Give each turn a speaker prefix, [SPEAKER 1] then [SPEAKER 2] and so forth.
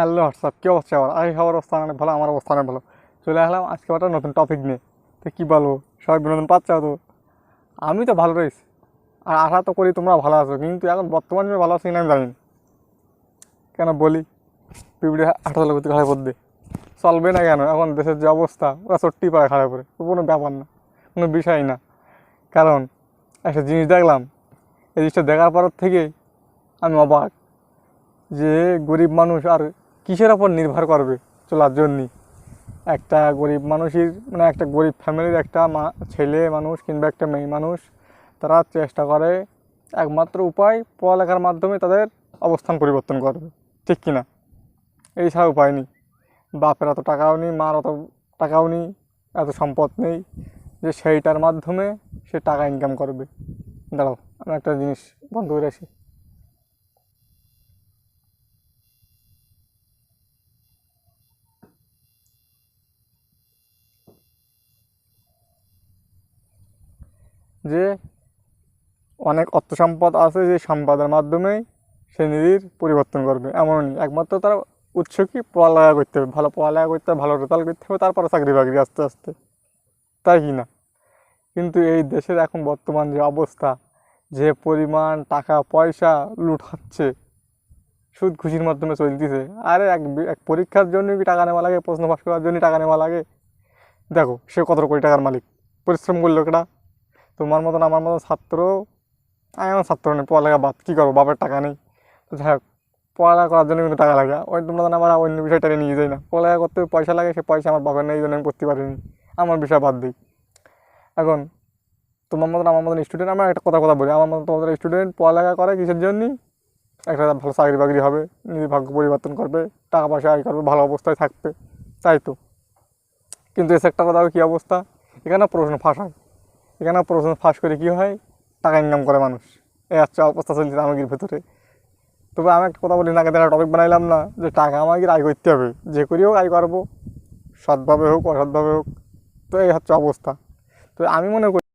[SPEAKER 1] Hello WhatsApp কী অবস্থা আবার? আগে খাবার অবস্থা অনেক ভালো, আমার অবস্থা অনেক ভালো। চলে আসলাম আজকে একটা নতুন টপিক নিয়ে। তো কী বলব? সবাই বিনোদন পাচ্ছ তো আমি তো ভালো রয়েছি। আর আশা তো করি তোমরা ভালো আছো, কিন্তু এখন বর্তমান যুগে ভালো আছো কিনা আমি জানি কেন বলি? পিপিডি হাঁটাচলা করতে খারাপ করতে চলবে না কেন? এখন দেশের যে অবস্থা, ওরা সত্যি পায় খারাপ করে। কোনো ব্যাপার না, কোনো বিষয় না। কারণ, একটা জিনিস দেখলাম, এই জিনিসটা দেখার পর থেকে আমি অবাক যে গরিব মানুষ আর কিসের ওপর নির্ভর করবে? চলার জন্যে একটা গরিব মানুষের মানে একটা গরিব ফ্যামিলির একটা মা, ছেলে মানুষ কিংবা একটা মেয়ে মানুষ, তারা চেষ্টা করে একমাত্র উপায় পড়ালেখার মাধ্যমে তাদের অবস্থান পরিবর্তন করবে। ঠিক কি না? এই ছাড়া উপায় নেই। বাপের অত টাকাও নেই, মার অত টাকাও নেই, এত সম্পদ নেই যে সেইটার মাধ্যমে সে টাকা ইনকাম করবে। দাঁড়াও, আমি একটা জিনিস বন্ধ করে আসি যে অনেক অর্থ সম্পদ আছে যে সম্পদের মাধ্যমেই সে নিজের পরিবর্তন করবে। এমন একমাত্র তার উৎস কি? পড়ালেখা করতে হবে। ভালো পড়ালেখা করতে হবে, ভালো রেজাল্ট করতে হবে, তারপরে চাকরি বাকরি আস্তে আস্তে। তাই কি না? কিন্তু এই দেশের এখন বর্তমান যে অবস্থা, যে পরিমাণ টাকা, পয়সা লুটাচ্ছে সুদ খুশির মাধ্যমে চলতেছে। আরে এক এক পরীক্ষার জন্য কি টাকা নেওয়া লাগে? প্রশ্ন পাস করার জন্য টাকা নেওয়া লাগে? দেখো, সে কত কোটি টাকার মালিক? পরিশ্রম করল কেটা তোমার মতন আমার মতন ছাত্র? আমি আমার ছাত্র নেই, পড়ালেখা বাদ, কী করব? বাপের টাকা নেই। তো যাই হোক, পড়ালেখা করার জন্য কিন্তু টাকা লাগে। ওই তোমরা আমার অন্য বিষয়টাকে নিয়ে যাই না। পড়ালেখা করতে পয়সা লাগে, সে পয়সা আমার বাপের নেই, এই জন্য আমি করতে পারিনি। আমার বিষয় বাদ দিই। এখন, তোমার মতন আমার মতন স্টুডেন্ট আমার একটা কথা কথা বলি। আমার মতন তোমাদের স্টুডেন্ট পড়ালেখা করে কিসের জন্য? একটা ভালো চাকরি বাকরি হবে, নিজের ভাগ্য পরিবর্তন করবে, টাকা পয়সা আয় করবে, ভালো অবস্থায় থাকবে। তাই তো। কিন্তু এসে একটা কথা কী অবস্থা? এখানে প্রশ্ন ফাঁস হয়। এখানে প্রশ্ন ফাঁস করে কি হয়? টাকা ইনকাম করে মানুষ। এই হচ্ছে অবস্থা চলছে আমাদের ভেতরে। তবে আমি একটা কথা বলি না একটা টপিক বানাইলাম না, যে টাকা আমাকে আয় করতে হবে। যে করি হোক আয় করব, সৎভাবে হোক, অসৎভাবে হোক। তো এই হচ্ছে অবস্থা। তো আমি মনে করি